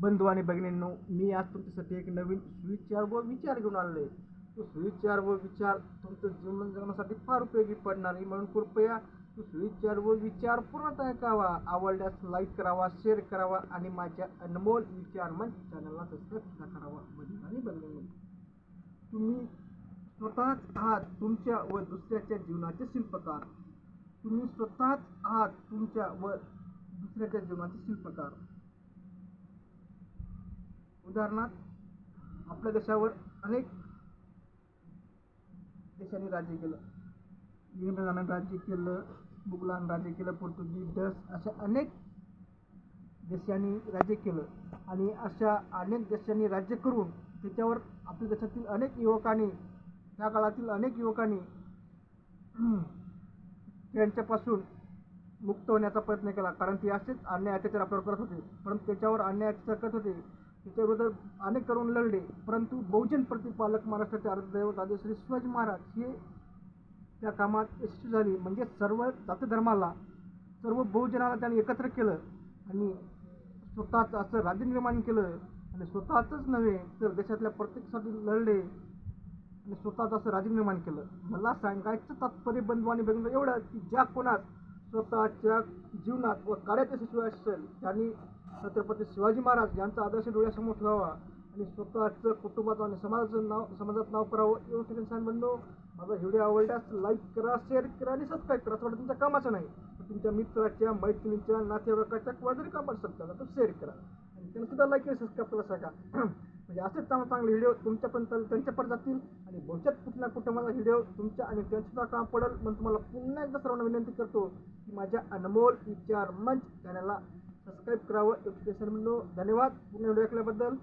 बंधू आणि भगिनींनो मी आज तुमच्यासाठी एक नवीन सुविचार व विचार घेऊन आलेलो आहे तो सुविचार व विचार तुमचं जीवन जगण्यासाठी फार उपयोगी पडणार आहे. म्हणून कृपया तो सुविचार व विचार पूर्णतः ऐकावा आवडल्यास लाईक करावा शेअर करावा आणि माझ्या अनमोल विचार मन चॅनलला सबस्क्राईब करावा. बंधू आणि भगिनींनो तुम्ही स्वतःच आहात तुमच्या व दुसऱ्याच्या जीवनाचे शिल्पकार. तुम्ही स्वतःच आहात तुमच्या व दुसऱ्याच्या जीवनाचे शिल्पकार. राजकारणात आपल्या देशावर अनेक देशांनी राज्य केलं. इंग्रजांना राज्य केलं मुघलांनी राज्य केलं पोर्तुगीज डच अशा अनेक देशांनी राज्य केलं. आणि अशा अनेक देशांनी राज्य करून त्याच्यावर आपल्या देशातील अनेक युवकांनी त्या काळातील अनेक युवकांनी त्यांच्यापासून मुक्त होण्याचा प्रयत्न केला. कारण ते असेच अन्याय अत्याचार आपल्यावर करत होते. परंतु त्याच्यावर अन्याय अत्याचार करत होते. त्याच्याविरुद्ध अनेक तरुण लढले परंतु बहुजन प्रतिपालक महाराष्ट्राचे अर्धदैवत राजेश्री श्री शिवाजी महाराज हे त्या कामात यशस्वी झाले. म्हणजे सर्व जातधर्माला सर्व बहुजनाला त्यांनी एकत्र केलं आणि स्वतःच असं राज्य निर्माण केलं. आणि स्वतःचंच नव्हे तर देशातल्या प्रत्येकासाठी लढले आणि स्वतःच असं राज्य निर्माण केलं. मला सांगायचं तात्पर्य बंधू आणि बंधू एवढं की ज्या कोणास स्वतःच्या जीवनात व कार्यात यशस्वी असेल त्यांनी छत्रपती शिवाजी महाराज यांचा आदर्श डोळ्यासमोर ठेवावा आणि स्वतःचं कुटुंबाचं आणि समाजाचं नाव समाजात नाव करावं. एवढं ठिकाणी सांग बनलो माझा व्हिडिओ आवडल्यास लाईक करा शेअर करा आणि सबस्क्राईब करा. असं वाटतं तुमच्या कामाचं नाही तुमच्या मित्राच्या मैत्रिणीच्या नातेवाईकाच्या कोणा जरी काम असेल त्याला तर शेअर करा. आणि त्यांना सुद्धा लाईक आणि सबस्क्राईब करा सांगा. म्हणजे असेच चांगले चांगले व्हिडिओ तुमच्यापर्यंत त्यांच्यापर्यंत जातील. आणि भविष्यात कुठला कुठं माझा व्हिडिओ तुमच्या आणि त्यांच्या काम पडेल म्हणून तुम्हाला पुन्हा एकदा सर्वांना विनंती करतो की माझ्या अनमोल विचार मंच चॅनलला सबस्क्राईब करावं. एप्लिकेशन म्हणून धन्यवाद. पूर्ण व्हिडिओ ऐकल्याबद्दल.